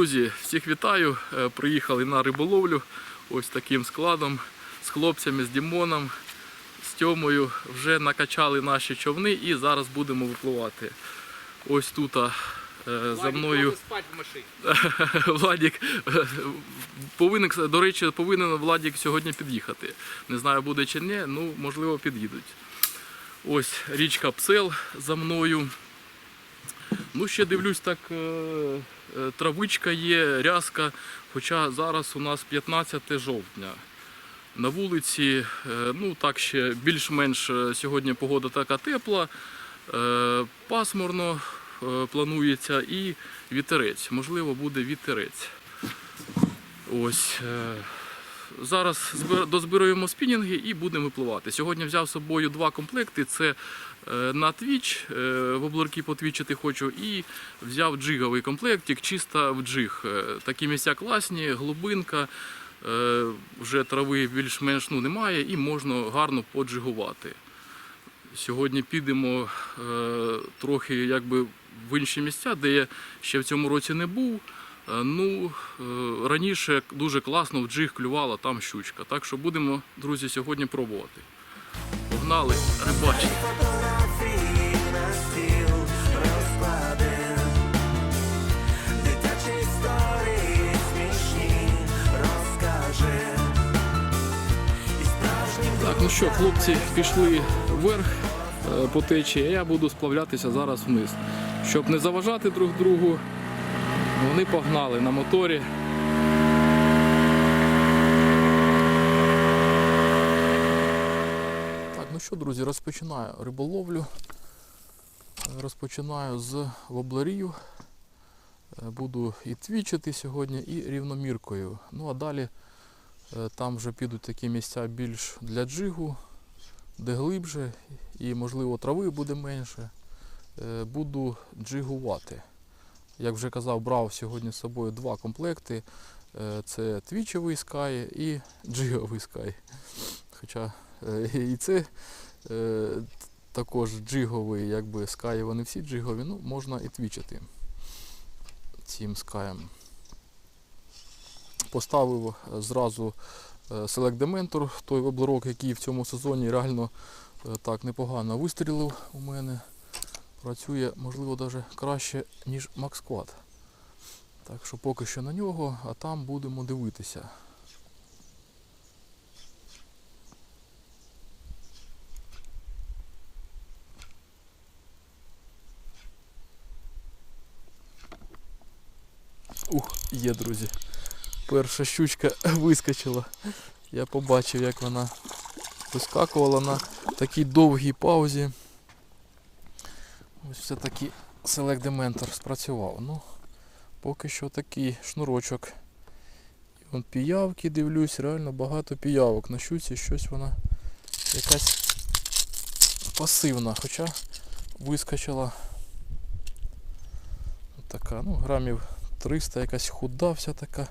Друзі, всіх вітаю. Е, Приїхали на риболовлю ось таким складом з хлопцями, з Дімоном, з Тьомою. Вже накачали наші човни і зараз будемо випливати. Ось тут е, за мною машині. Владік повинен, до речі, повинен Владік сьогодні під'їхати. Не знаю, буде чи ні, ну можливо під'їдуть. Ось річка Псел за мною. Ну, ще дивлюсь, так е, травичка є, рязка, хоча зараз у нас 15 жовтня. На вулиці, е, ну так ще більш-менш е, сьогодні погода така тепла, е, пасмурно е, планується і вітерець. Можливо, буде вітерець. Ось. е, Зараз збир- дозбируємо спінінги і будемо випливати. Сьогодні взяв з собою два комплекти. Це е, на твіч, в обларки потвічити хочу, і взяв джиговий комплектик, чисто в джиг. Е, Такі місця класні, глибинка, е, вже трави більш-менш ну, немає і можна гарно поджигувати. Сьогодні підемо е, трохи якби в інші місця, де я ще в цьому році не був. Е, Ну, е, раніше дуже класно в джиг клювала там щучка. Так що будемо, друзі, сьогодні пробувати. Погнали, рибачити. Що, хлопці пішли вверх е, по течії, а я буду сплавлятися зараз вниз. Щоб не заважати друг другу, вони погнали на моторі. Так, ну що, друзі, розпочинаю риболовлю. Розпочинаю з воблерів. Е, Буду і твічити сьогодні, і рівноміркою. Ну а далі Там вже підуть такі місця більш для джигу, де глибше і, можливо, трави буде менше. Е, Буду джигувати. Як вже казав, брав сьогодні з собою два комплекти. Е, Це твічовий скай і джиговий скай. Хоча е, і це е, також джиговий, якби скай, вони всі джигові, ну можна і твічити цим скаєм поставив е, зразу е, Select Dementor, той воблерок, який в цьому сезоні реально е, так непогано вистрілив у мене. Працює, можливо, навіть краще, ніж Quad. Так що поки що на нього, а там будемо дивитися. Ух, є, друзі. Перша щучка вискочила. Я побачив, як вона вискакувала на такій довгій паузі. Ось все-таки Select Dementor спрацював. Ну, поки що такий шнурочок. І вон піявки дивлюсь, реально багато піявок. На щуці щось вона якась пасивна, хоча вискочила така, ну, грамів 300, якась худа вся така.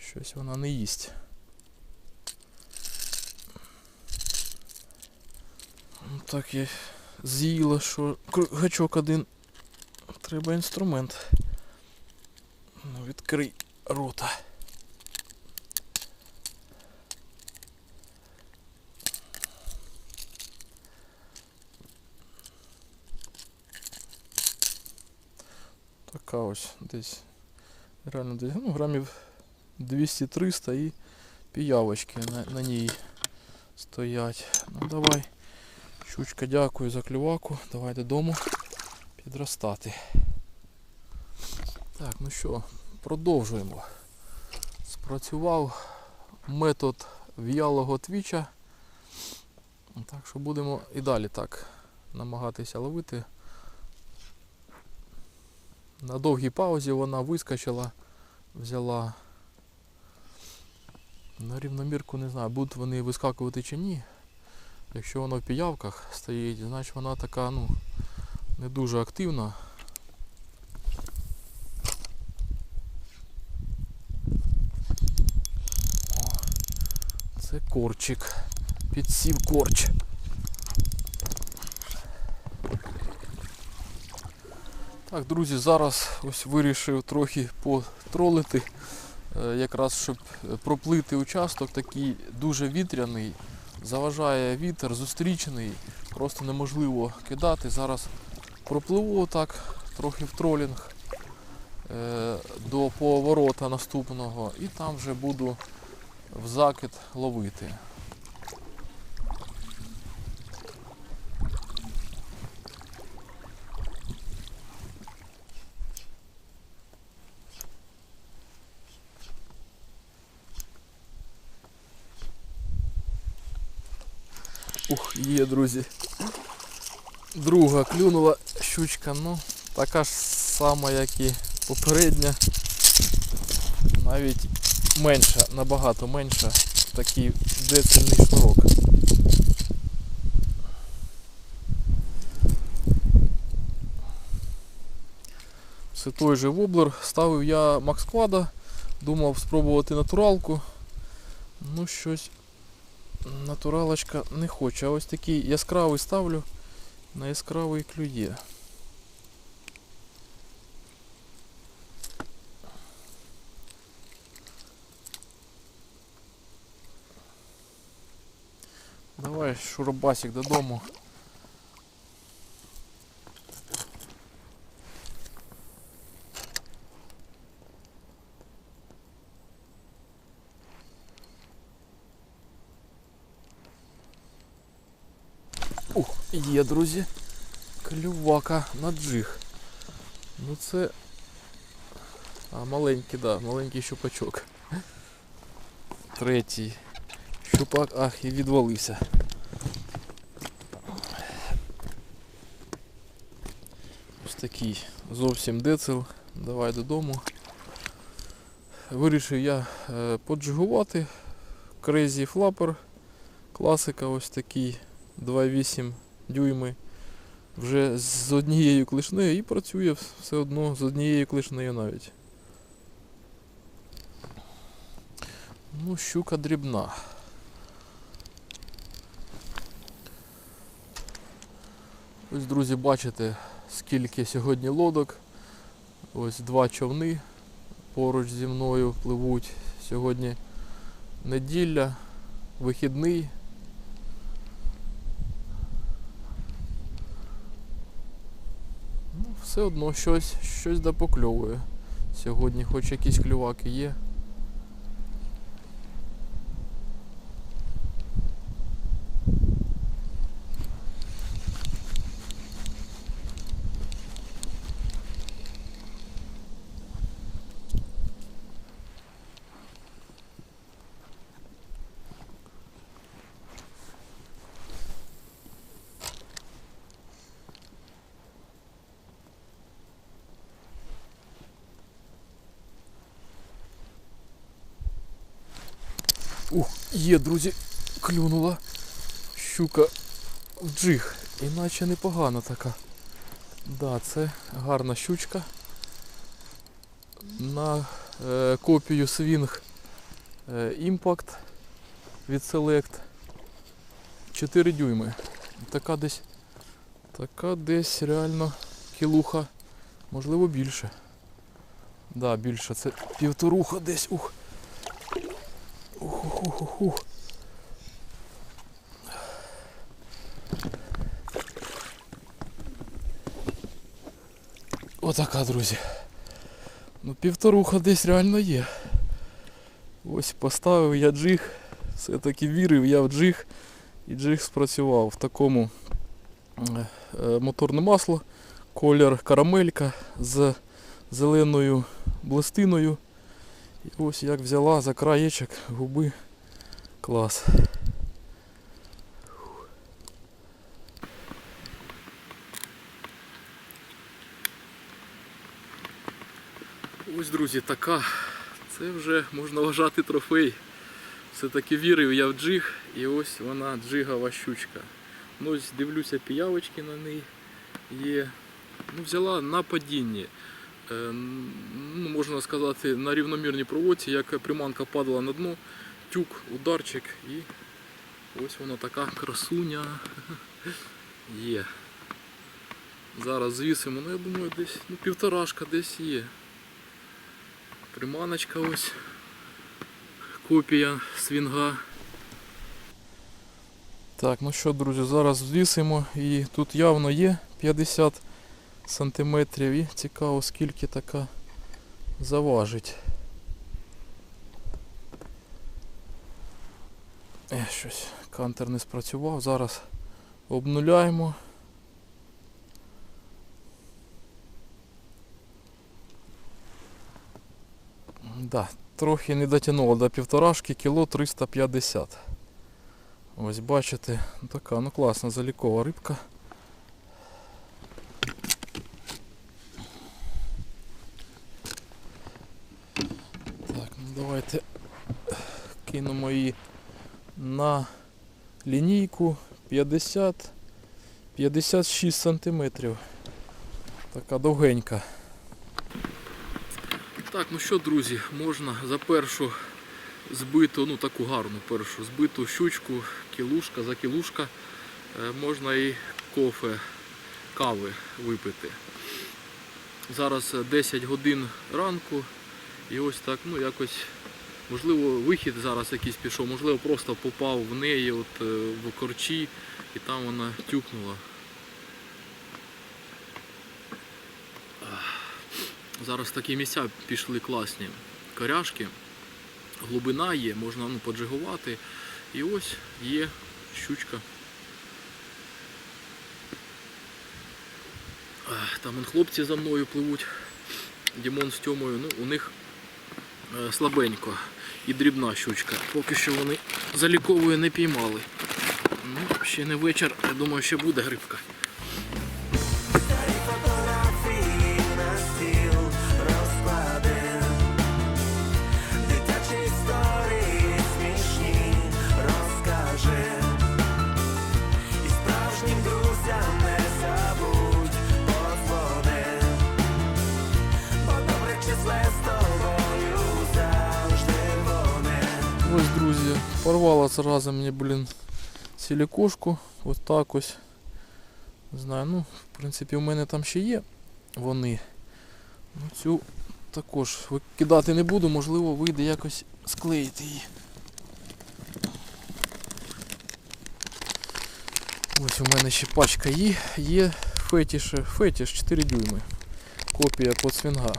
Щось вона не їсть. Ну, Так я з'їла, що гачок один. Треба інструмент. Ну, відкрий рота. Така ось десь. Реально десь ну, грамів 200-300 і піявочки на, на ній стоять. Ну давай. Щучка, дякую за клюваку. Давай додому підростати. Так, ну що, продовжуємо. Спрацював метод в'ялого твіча. Так що будемо і далі так намагатися ловити. На довгій паузі вона вискочила, взяла на рівномірку не знаю, будуть вони вискакувати чи ні. Якщо вона в піявках стоїть, значить вона така, ну, не дуже активна. Це корчик. Підсів корч. Так, друзі, зараз ось вирішив трохи потролити, якраз щоб е, проплити участок такий дуже вітряний, заважає вітер, зустрічений, просто неможливо кидати. Зараз пропливу так трохи в тролінг е, до поворота наступного і там вже буду в закид ловити. Ух, є, друзі. Друга клюнула щучка, ну така ж сама, як і попередня. Навіть менша, набагато менша. Такий децельний шнурок. Це той же воблер. Ставив я Максквада, думав спробувати натуралку. Ну щось натуралочка не хоче. А ось такий яскравий ставлю, на яскравий клює. Давай, шуробасик додому. Ух, є, друзі. Клювака на джиг. Ну це. А, маленький, да, маленький щупачок. Третій. Щупак, ах, і відвалився. Ось такий зовсім децел. Давай додому. Вирішив я е, поджигувати. Crazy Flapper. Класика ось такий 2,8 дюйми. Вже з однією клишнею і працює все одно з однією клишнею навіть. Ну, щука дрібна. Ось, друзі, бачите, скільки сьогодні лодок. Ось два човни поруч зі мною пливуть. Сьогодні неділя, вихідний. Ну, все одно щось, щось допокльовує. Сьогодні хоч якісь клюваки є. Ух, є, друзі, клюнула щука в джиг. Іначе непогана така. Да, це гарна щучка. На е, копію Swing е, Impact від Select 4 дюйми. Така десь така десь реально кілуха, можливо більше. Да, більше. Це півторуха десь. Ух. Ух, ух, ух, ух, ух. Отака, друзі. Ну, півторуха десь реально є. Ось поставив я джиг. Все-таки вірив я в джиг. І джиг спрацював в такому е, е, моторне масло, колір карамелька з зеленою блистиною. І ось як взяла за краєчок губи. Клас. Ось, друзі, така. Це вже можна вважати трофей. Все-таки вірив я в джиг, і ось вона джигова щучка. Ну, ось дивлюся, піявочки на неї є. Ну, взяла на падінні. Е, ну, можна сказати, на рівномірній проводці, як приманка падала на дно, тюк, ударчик і ось вона така красуня є. Зараз звісимо, ну я думаю, десь ну, півторашка десь є. Приманочка ось. Копія свінга. Так, ну що, друзі, зараз звісимо і тут явно є 50 сантиметрів і цікаво скільки така заважить. Е, щось кантер не спрацював. Зараз обнуляємо. Да, трохи не дотягнуло до півторашки, кіло 350. Ось бачите, така ну класна залікова рибка. Так, ну давайте кинемо її на лінійку 50 56 сантиметрів. Така довгенька. Так, ну що, друзі, можна за першу збиту, ну таку гарну першу збиту щучку, кілушка за кілушка, е, можна і кофе, кави випити. Зараз е, 10 годин ранку і ось так, ну якось, можливо, вихід зараз якийсь пішов, можливо, просто попав в неї от, е, в корчі і там вона тюкнула. Зараз такі місця пішли класні. Коряшки, глибина є, можна ну, поджигувати. І ось є щучка. Там он хлопці за мною пливуть. Дімон з Тьомою, ну, у них е, слабенько і дрібна щучка. Поки що вони заліковою не піймали. Ну, ще не вечір, я думаю, ще буде грибка. Порвала зараза мені, блін, силікошку. Ось так ось. Не знаю, ну, в принципі, у мене там ще є вони. Ну, цю також викидати не буду, можливо, вийде якось склеїти її. Ось у мене ще пачка є, є фетіш, фетіш 4 дюйми. Копія под свінга.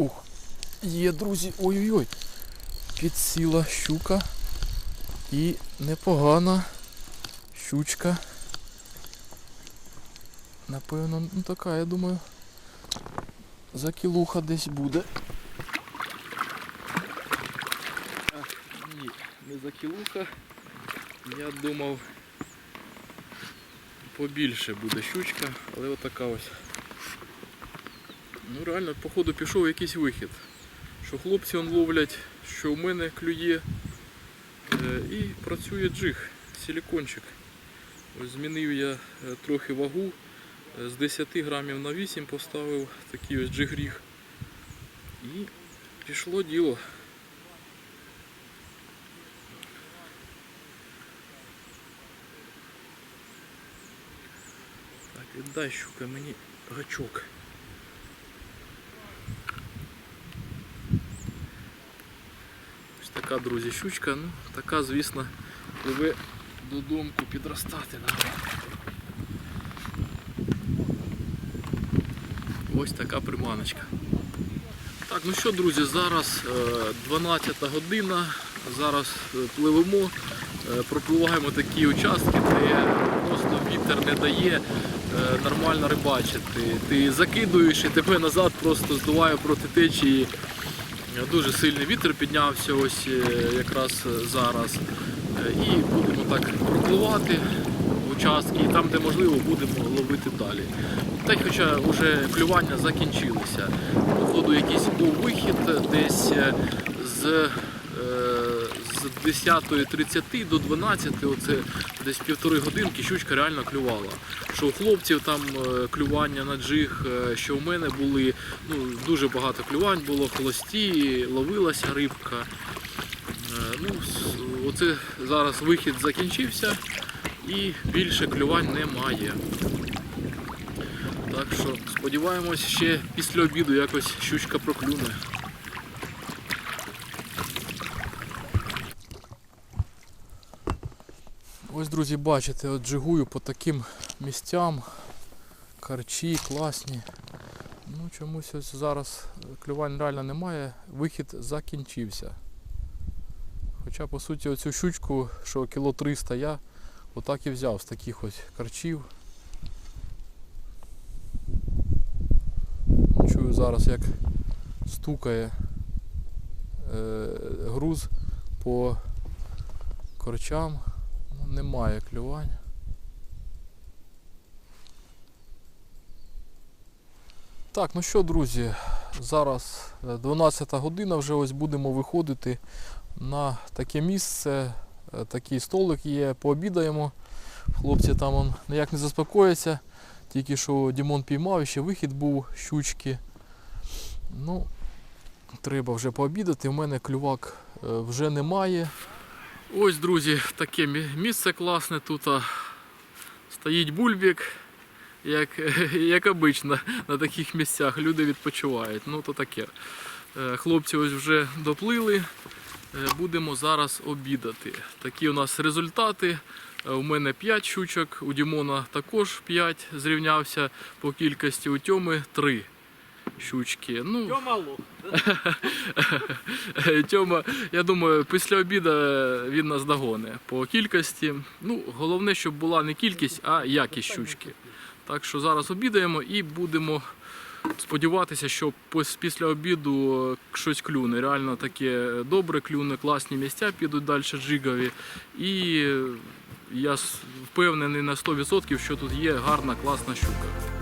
Ух, є, друзі, ой-ой-ой. Підсіла щука. І непогана щучка. Напевно, ну така, я думаю, за кілуха десь буде. Ах, ні, не за кілуха. Я думав побільше буде щучка, але отака ось. Ну реально, походу пішов якийсь вихід. Що хлопці он ловлять, що в мене клює. Е, і працює джиг, силікончик. Ось змінив я е, трохи вагу. Е, З 10 грамів на 8 поставив такий ось джиг-ріг. І пішло діло. Так, віддай щука мені гачок. Ось така, друзі, щучка. Ну, така, звісно, пливе додому підростати. Да. Ось така приманочка. Так, ну що, друзі, зараз е, 12 година. Зараз е, пливемо, е, пропливаємо такі участки, де просто вітер не дає е, нормально рибачити. Ти закидуєш і тебе назад просто здуває проти течії. Дуже сильний вітер піднявся ось е, якраз зараз. Е, І будемо так пропливати участки, і там, де можливо, будемо ловити далі. Та й хоча вже клювання закінчилися. Походу якийсь був вихід десь е, з з, е, 10.30 до 12, оце десь півтори годинки щучка реально клювала. Що у хлопців там е, клювання на джиг, е, що у мене були ну, дуже багато клювань було, холості, ловилася рибка. Е, Ну, оце зараз вихід закінчився і більше клювань немає. Так що сподіваємось, ще після обіду якось щучка проклюне. Ось, друзі, бачите, от джигую по таким місцям. Карчі класні. Ну, чомусь ось зараз клювань реально немає. Вихід закінчився. Хоча, по суті, оцю щучку, що кіло 300 я отак і взяв з таких ось карчів. Чую зараз, як стукає е, груз по корчам. Немає клювань. Так, ну що, друзі, зараз е, 12 година, вже ось будемо виходити на таке місце. Е, Такий столик є, пообідаємо. Хлопці там он ніяк не заспокояться. Тільки що Дімон піймав, і ще вихід був щучки. Ну, треба вже пообідати. У мене клювак е, вже немає. Ось, друзі, таке місце класне тут. Стоїть бульбік, як, як обично на таких місцях. Люди відпочивають. Ну то таке. Е, Хлопці ось вже доплили. Е, Будемо зараз обідати. Такі у нас результати. Е, У мене 5 щучок, у Дімона також 5 зрівнявся по кількості, у Тьоми 3 щучки. Ну, Тьома лох. Тьома, я думаю, після обіду він нас догоне по кількості. Ну, головне, щоб була не кількість, а якість щучки. Так що зараз обідаємо і будемо сподіватися, що після обіду щось клюне. Реально таке добре клюне, класні місця підуть далі джигові. І я впевнений на 100%, що тут є гарна, класна щука.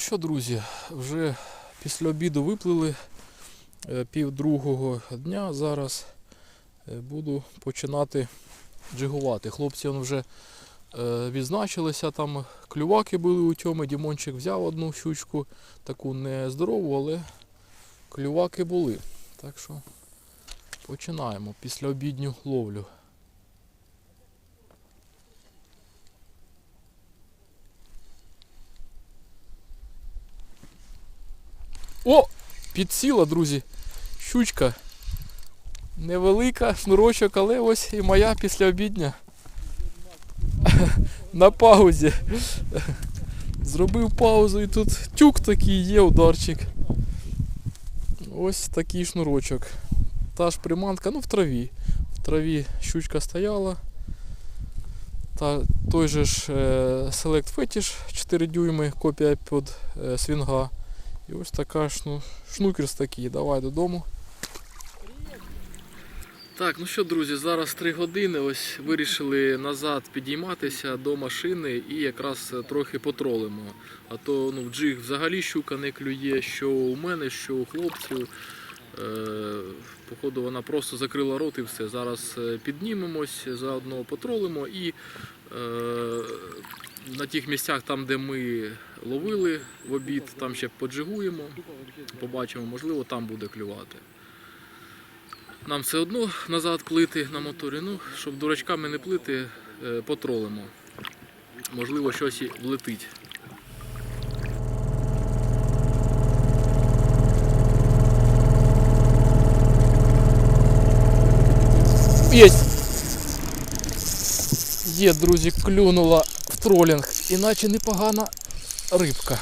Що, друзі, вже після обіду виплили е, пів другого дня. Зараз е, буду починати джигувати. Хлопці он вже е, відзначилися, там клюваки були у тьоми. Дімончик взяв одну щучку, таку не здорову, але клюваки були. Так що починаємо після обідню ловлю. О! Підсіла, друзі. Щучка. Невелика, шнурочок, але ось і моя післяобідня. На паузі. Зробив паузу і тут тюк такий є ударчик. Ось такий шнурочок. Та ж приманка, ну в траві. В траві щучка стояла. Та той же ж е, Select Fetish 4 дюйми, копія під е, свінга. І ось така шну... шнукерс такий. Давай додому. Так, ну що, друзі, зараз 3 години. Ось вирішили назад підійматися до машини і якраз е, трохи потролимо. А то ну, в джиг взагалі щука не клює, що у мене, що у хлопців. Е, походу вона просто закрила рот і все. Зараз е, піднімемось, заодно потролимо і е, на тих місцях, там, де ми ловили в обід, там ще поджигуємо, побачимо, можливо, там буде клювати. Нам все одно назад плити на моторі. Ну, щоб дурачками не плити, е, потролимо. Можливо, щось і влетить. Єсть! Є, друзі, клюнула в тролінг, іначе непогана рибка.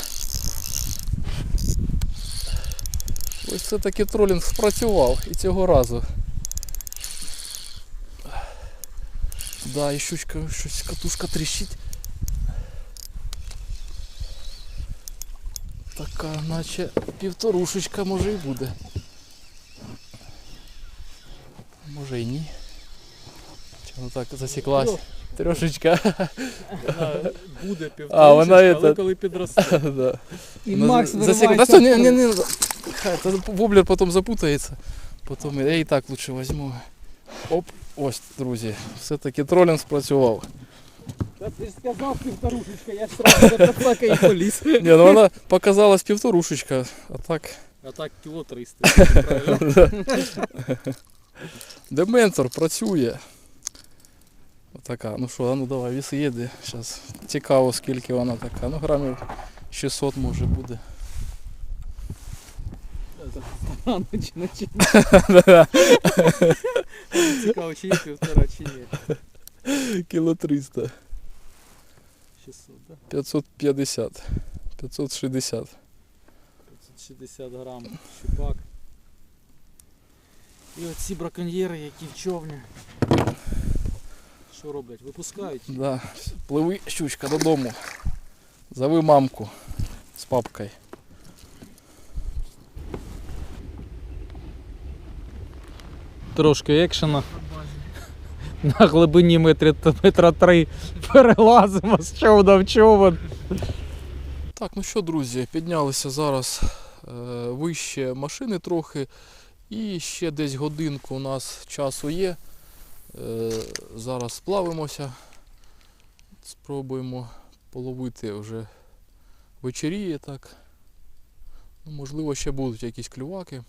Ось все-таки тролінг спрацював і цього разу. Да, і щучка, щось катушка тріщить. Така, наче півторушечка може і буде. Може і ні. Вона так засіклась? Трошечка. Буде А, вона півторушечка, але это- коли підросте. да. І Вона Макс за- засікла. виривається. Та що, ні, ні, ні. Хай, та воблер потім запутається. Потім я і так лучше візьму. Оп, ось, друзі, все-таки тролінг спрацював. Та ти ж сказав півторушечка, я ж сразу за пацака і поліз. Ні, ну вона показалась півторушечка, а так. А так кіло 300. правильно? Дементор працює. Отака, ну що, ну давай, віси їде. Зараз цікаво скільки вона така. Ну грамів 600 може буде. Цікаво, чи є півтора, чи ні. Кіло 300. 600, да? 550. 560. 560 грам щупак. І оці браконьєри, які в човні. Що роблять? Випускають. Да. Пливи, щучка, додому. Зови мамку з папкою. трошки екшена. На глибині метрі, метра три перелазимо з човна в човен. Так, ну що, друзі, піднялися зараз е, вище машини трохи. І ще десь годинку у нас часу є. Е, зараз сплавимося. Спробуємо половити вже вечеріє так. Ну, можливо, ще будуть якісь клюваки.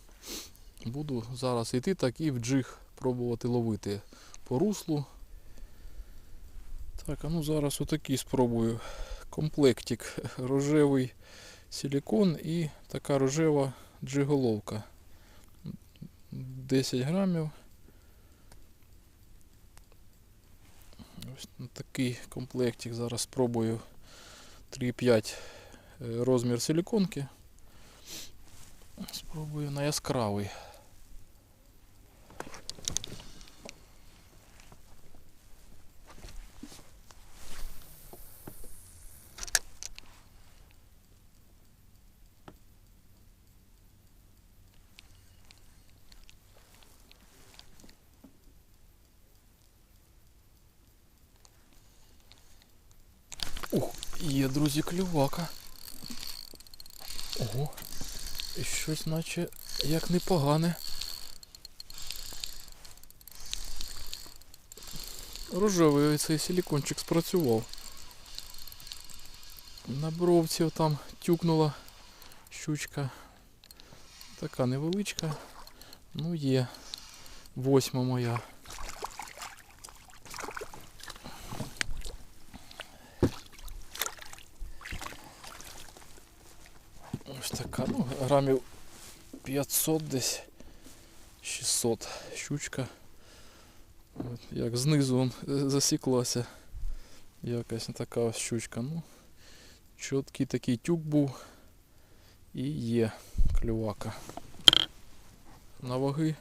Буду зараз йти так і в джиг пробувати ловити по руслу. Так, а ну зараз отакий спробую комплектик рожевий силікон і така рожева джиголовка. 10 грамів. Ось на такий комплектик зараз спробую 3,5 е, розмір силіконки. Спробую на яскравий. Ух, є, друзі, клювака. Ого. І щось наче як непогане. Рожевий цей силікончик спрацював. На бровці там тюкнула щучка. Така невеличка. Ну є. Восьма моя. Ось така, ну, грамів 500 десь 600 щучка. От, як знизу е, засіклася. Якась така ось щучка. Ну, чіткий такий тюк був. І є клювака. На ваги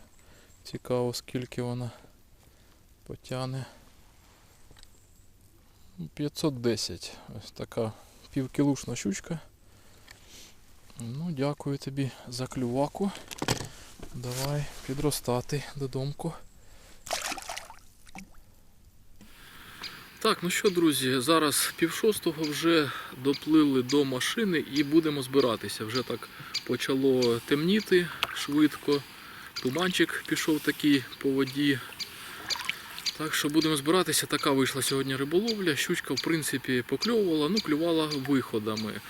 цікаво скільки вона потягне. Ну, 510. Ось така півкілушна щучка. Ну, дякую тобі за клюваку. Давай підростати додомку. Так, ну що, друзі, зараз пів шостого вже доплили до машини і будемо збиратися. Вже так почало темніти швидко. Туманчик пішов такий по воді. Так що будемо збиратися. Така вийшла сьогодні риболовля. Щучка, в принципі, покльовувала, ну, клювала виходами.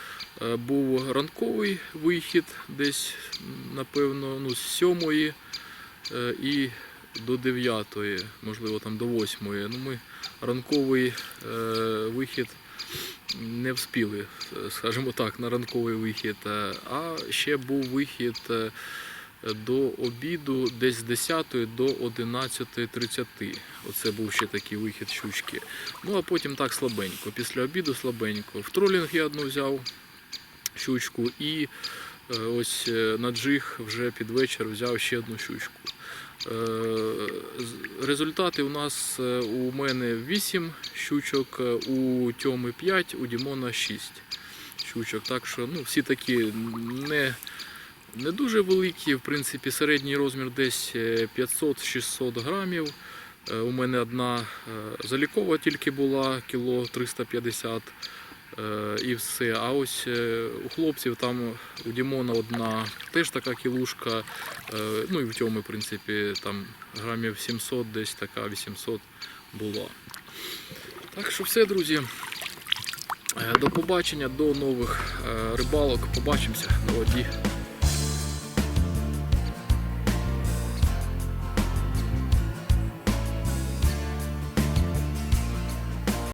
Е, Був ранковий вихід, десь, напевно, ну, з сьомої е, і до 9, можливо, там до 8. Ну, ми ранковий е, вихід не вспіли, скажімо так, на ранковий вихід. А ще був вихід до обіду десь з 10 до 11.30. Оце був ще такий вихід щучки. Ну а потім так слабенько. Після обіду слабенько. В тролінг я одну взяв щучку і е, ось е, на джиг вже під вечір взяв ще одну щучку. Е, Результати у нас у мене 8 щучок, у Тьоми 5, у Дімона 6 щучок. Так що ну, всі такі не, не дуже великі. В принципі, середній розмір десь е, 500-600 грамів. У мене одна залікова тільки була, кіло 350 е, і все. А ось е, у хлопців там у Дімона одна теж така кілушка, е, ну і в Тьоми, в принципі, там грамів 700, десь така 800 була. Так що все, друзі. Е, До побачення, до нових е, рибалок. Побачимося на воді.